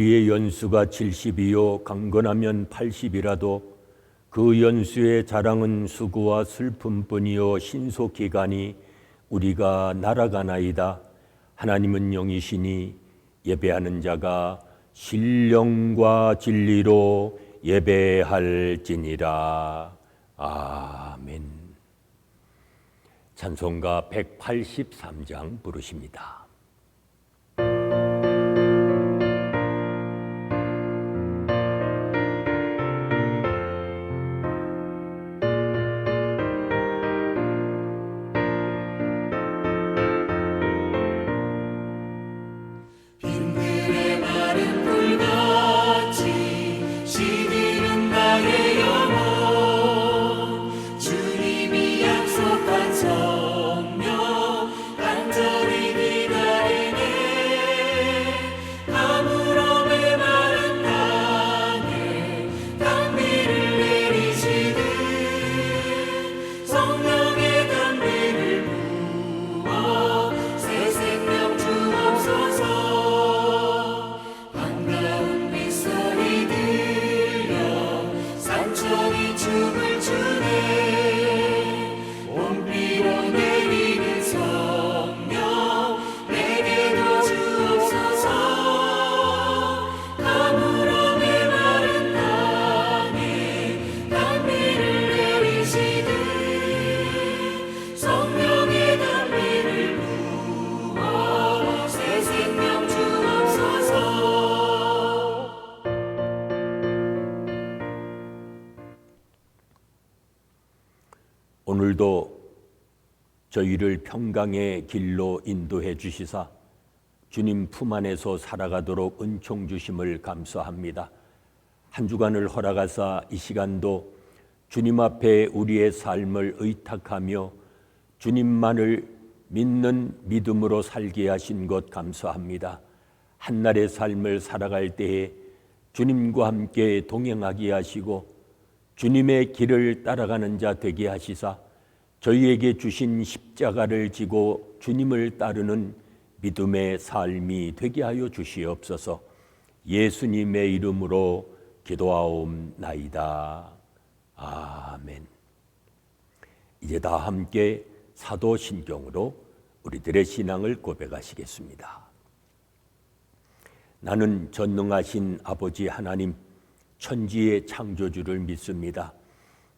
우리의 연수가 70이요 강건하면 80이라도 그 연수의 자랑은 수고와 슬픔뿐이요 가니 우리가 날아가나이다. 하나님은 영이시니 예배하는 자가 신령과 진리로 예배할지니라. 아멘. 찬송가 183장 부르십니다. 저희를 평강의 길로 인도해 주시사 주님 품 안에서 살아가도록 은총 주심을 감사합니다. 한 주간을 허락하사 이 시간도 주님 앞에 우리의 삶을 의탁하며 주님만을 믿는 믿음으로 살게 하신 것 감사합니다. 한날의 삶을 살아갈 때에 주님과 함께 동행하게 하시고 주님의 길을 따라가는 자 되게 하시사 저희에게 주신 십자가를 지고 주님을 따르는 믿음의 삶이 되게 하여 주시옵소서. 예수님의 이름으로 기도하옵나이다. 아멘. 이제 다 함께 사도신경으로 우리들의 신앙을 고백하시겠습니다. 나는 전능하신 아버지 하나님 천지의 창조주를 믿습니다.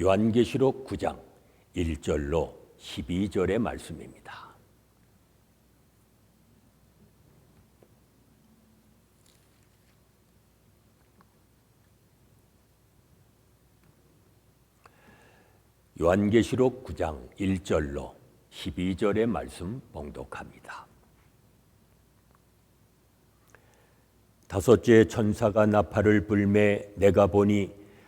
요한계시록 9장 1절로 12절의 말씀입니다. 요한계시록 9장 1절로 12절의 말씀 봉독합니다. 다섯째 천사가 나팔을 불매 내가 보니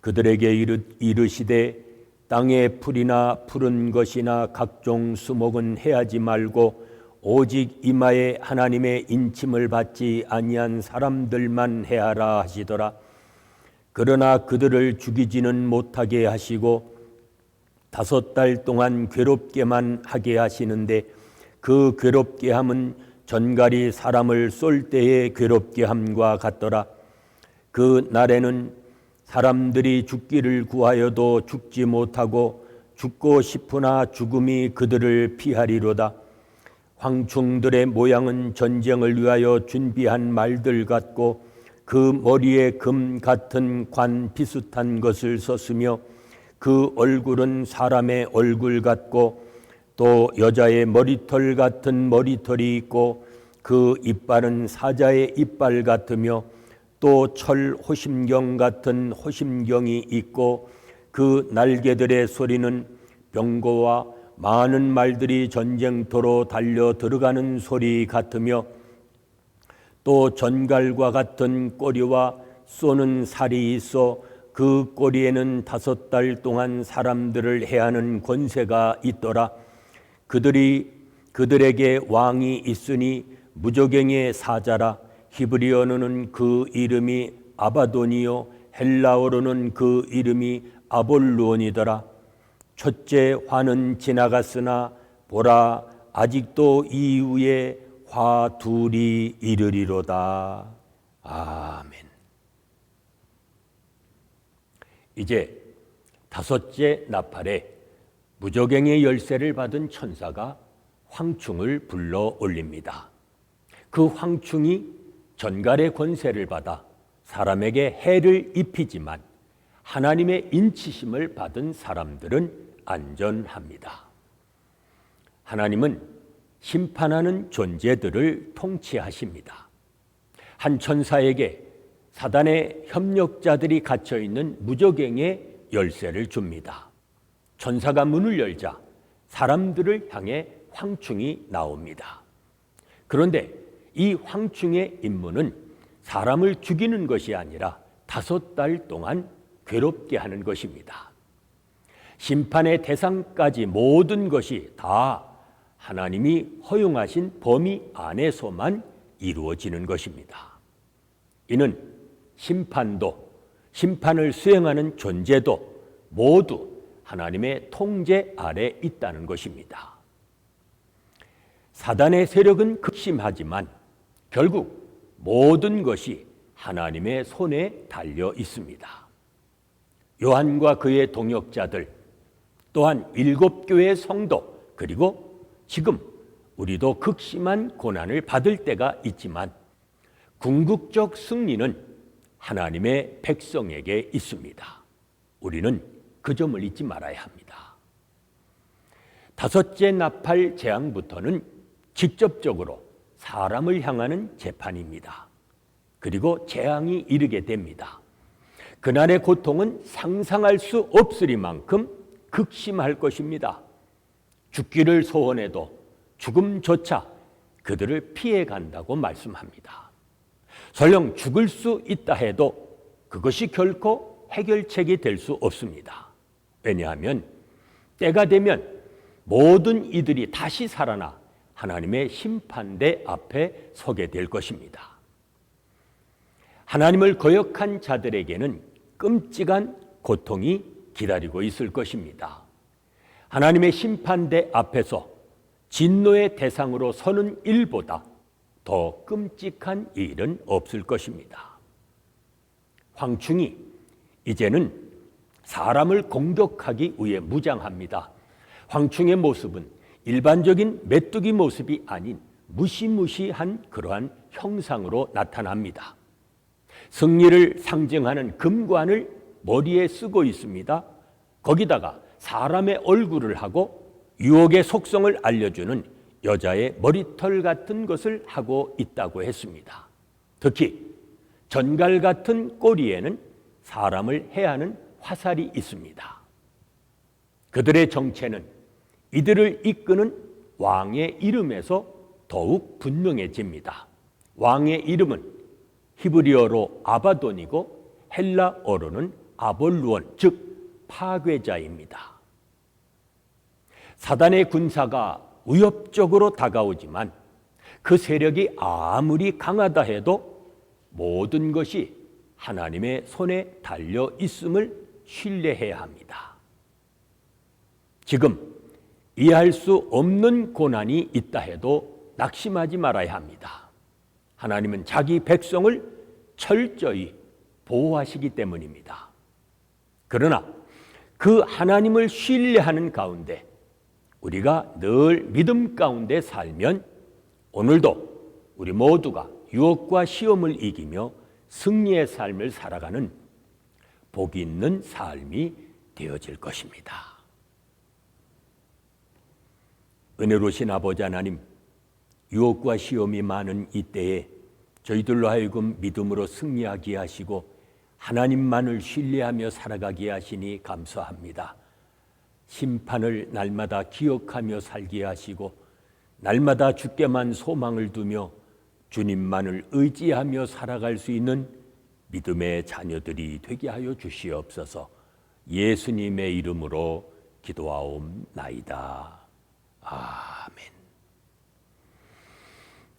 그들에게 이르, 이르시되 땅의 풀이나 푸른 것이나 각종 수목은 해하지 말고 오직 이마에 하나님의 인침을 받지 아니한 사람들만 해하라 하시더라. 그러나 그들을 죽이지는 못하게 하시고 다섯 달 동안 괴롭게만 하게 하시는데 그 괴롭게 함은 전갈이 사람을 쏠 때의 괴롭게 함과 같더라. 그 날에는 사람들이 죽기를 구하여도 죽지 못하고 죽고 싶으나 죽음이 그들을 피하리로다. 황충들의 모양은 전쟁을 위하여 준비한 말들 같고 그 머리에 금 같은 관 비슷한 것을 썼으며 그 얼굴은 사람의 얼굴 같고 또 여자의 머리털 같은 머리털이 있고 그 이빨은 사자의 이빨 같으며 또 철 호심경 같은 호심경이 있고 그 날개들의 소리는 병거와 많은 말들이 전쟁터로 달려 들어가는 소리 같으며 또 전갈과 같은 꼬리와 쏘는 살이 있어 그 꼬리에는 다섯 달 동안 사람들을 해하는 권세가 있더라. 그들이 그들에게 왕이 있으니 무조갱의 사자라. 히브리어로는 그 이름이 아바돈이요 헬라어로는 그 이름이 아볼루온이더라. 첫째 화는 지나갔으나 보라 아직도 이후에 화 둘이 이르리로다. 아멘. 이제 다섯째 나팔에 무적행의 열쇠를 받은 천사가 황충을 불러 올립니다. 그 황충이 전갈의 권세를 받아 사람에게 해를 입히지만 하나님의 인치심을 받은 사람들은 안전합니다. 하나님은 심판하는 존재들을 통치하십니다. 한 천사에게 사단의 협력자들이 갇혀 있는 무적행의 열쇠를 줍니다. 천사가 문을 열자 사람들을 향해 황충이 나옵니다. 그런데 이 황충의 임무는 사람을 죽이는 것이 아니라 다섯 달 동안 괴롭게 하는 것입니다. 심판의 대상까지 모든 것이 다 하나님이 허용하신 범위 안에서만 이루어지는 것입니다. 이는 심판도 심판을 수행하는 존재도 모두 하나님의 통제 아래 있다는 것입니다. 사단의 세력은 극심하지만 결국 모든 것이 하나님의 손에 달려 있습니다. 요한과 그의 동역자들 또한 일곱 교회 성도 그리고 지금 우리도 극심한 고난을 받을 때가 있지만 궁극적 승리는 하나님의 백성에게 있습니다. 우리는 그 점을 잊지 말아야 합니다. 다섯째 나팔 재앙부터는 직접적으로 사람을 향하는 재판입니다. 그리고 재앙이 이르게 됩니다. 그날의 고통은 상상할 수 없으리만큼 극심할 것입니다. 죽기를 소원해도 죽음조차 그들을 피해 간다고 말씀합니다. 설령 죽을 수 있다 해도 그것이 결코 해결책이 될 수 없습니다. 왜냐하면 때가 되면 모든 이들이 다시 살아나 하나님의 심판대 앞에 서게 될 것입니다. 하나님을 거역한 자들에게는 끔찍한 고통이 기다리고 있을 것입니다. 하나님의 심판대 앞에서 진노의 대상으로 서는 일보다 더 끔찍한 일은 없을 것입니다. 황충이 이제는 사람을 공격하기 위해 무장합니다. 황충의 모습은 일반적인 메뚜기 모습이 아닌 무시무시한 그러한 형상으로 나타납니다. 승리를 상징하는 금관을 머리에 쓰고 있습니다. 거기다가 사람의 얼굴을 하고 유혹의 속성을 알려주는 여자의 머리털 같은 것을 하고 있다고 했습니다. 특히 전갈 같은 꼬리에는 사람을 해하는 화살이 있습니다. 그들의 정체는 이들을 이끄는 왕의 이름에서 더욱 분명해집니다. 왕의 이름은 히브리어로 아바돈이고 헬라어로는 아볼루온, 즉 파괴자입니다. 사단의 군사가 위협적으로 다가오지만 그 세력이 아무리 강하다 해도 모든 것이 하나님의 손에 달려 있음을 신뢰해야 합니다. 지금 이해할 수 없는 고난이 있다 해도 낙심하지 말아야 합니다. 하나님은 자기 백성을 철저히 보호하시기 때문입니다. 그러나 그 하나님을 신뢰하는 가운데 우리가 늘 믿음 가운데 살면 오늘도 우리 모두가 유혹과 시험을 이기며 승리의 삶을 살아가는 복이 있는 삶이 되어질 것입니다. 은혜로신 아버지 하나님, 유혹과 시험이 많은 이 때에 저희들로 하여금 믿음으로 승리하게 하시고 하나님만을 신뢰하며 살아가게 하시니 감사합니다. 심판을 날마다 기억하며 살게 하시고 날마다 주께만 소망을 두며 주님만을 의지하며 살아갈 수 있는 믿음의 자녀들이 되게 하여 주시옵소서. 예수님의 이름으로 기도하옵나이다. 아멘.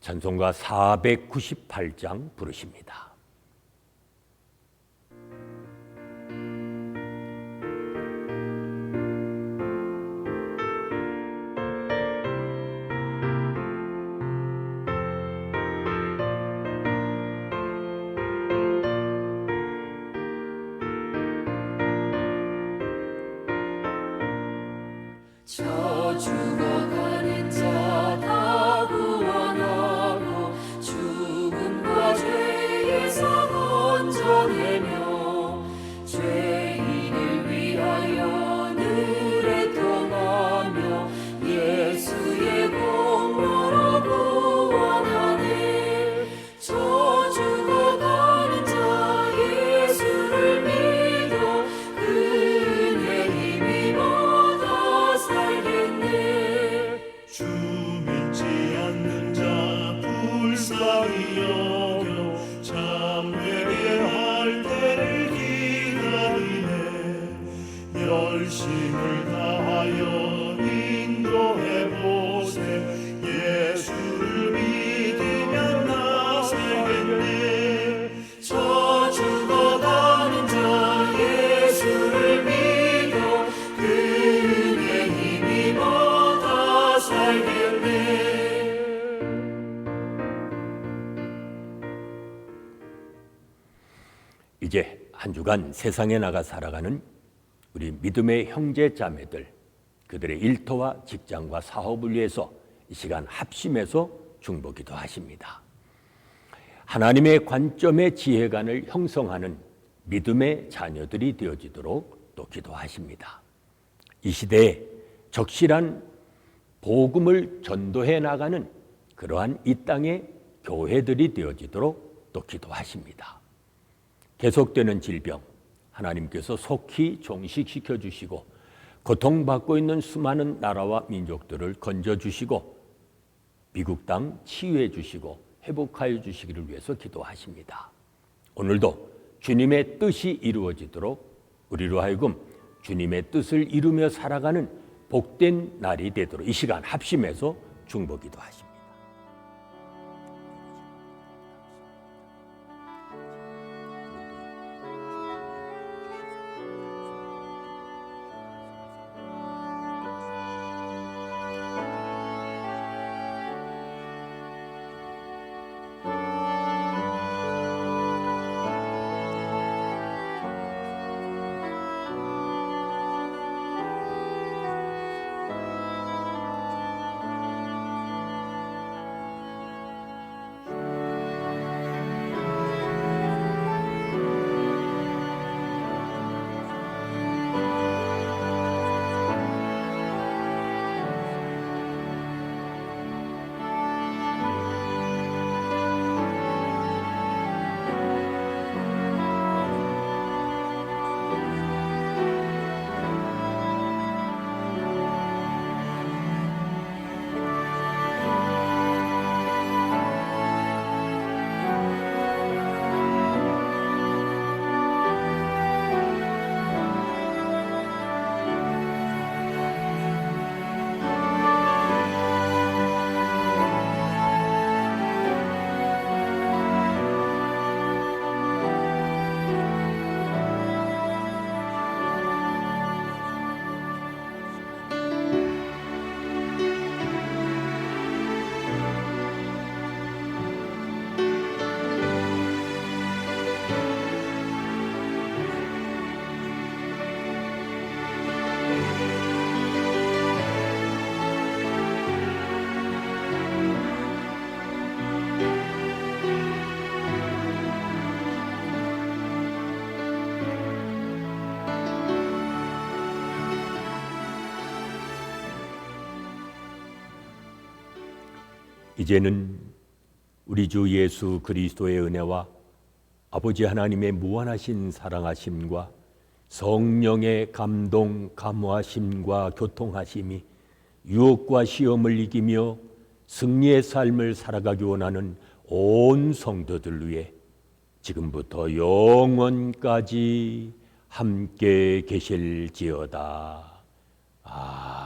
찬송가 498장 부르십니다. 저죽 주간 세상에 나가 살아가는 우리 믿음의 형제 자매들 그들의 일터와 직장과 사업을 위해서 이 시간 합심해서 중보기도 하십니다. 하나님의 관점의 지혜관을 형성하는 믿음의 자녀들이 되어지도록 또 기도하십니다. 이 시대에 적실한 복음을 전도해 나가는 그러한 이 땅의 교회들이 되어지도록 또 기도하십니다. 계속되는 질병 하나님께서 속히 종식시켜 주시고 고통받고 있는 수많은 나라와 민족들을 건져 주시고 미국 땅 치유해 주시고 회복하여 주시기를 위해서 기도하십니다. 오늘도 주님의 뜻이 이루어지도록 우리로 하여금 주님의 뜻을 이루며 살아가는 복된 날이 되도록 이 시간 합심해서 중보기도 하십니다. 이제는 우리 주 예수 그리스도의 은혜와 아버지 하나님의 무한하신 사랑하심과 성령의 감동, 감화심과 교통하심이 유혹과 시험을 이기며 승리의 삶을 살아가기 원하는 온 성도들 위해 지금부터 영원까지 함께 계실지어다. 아.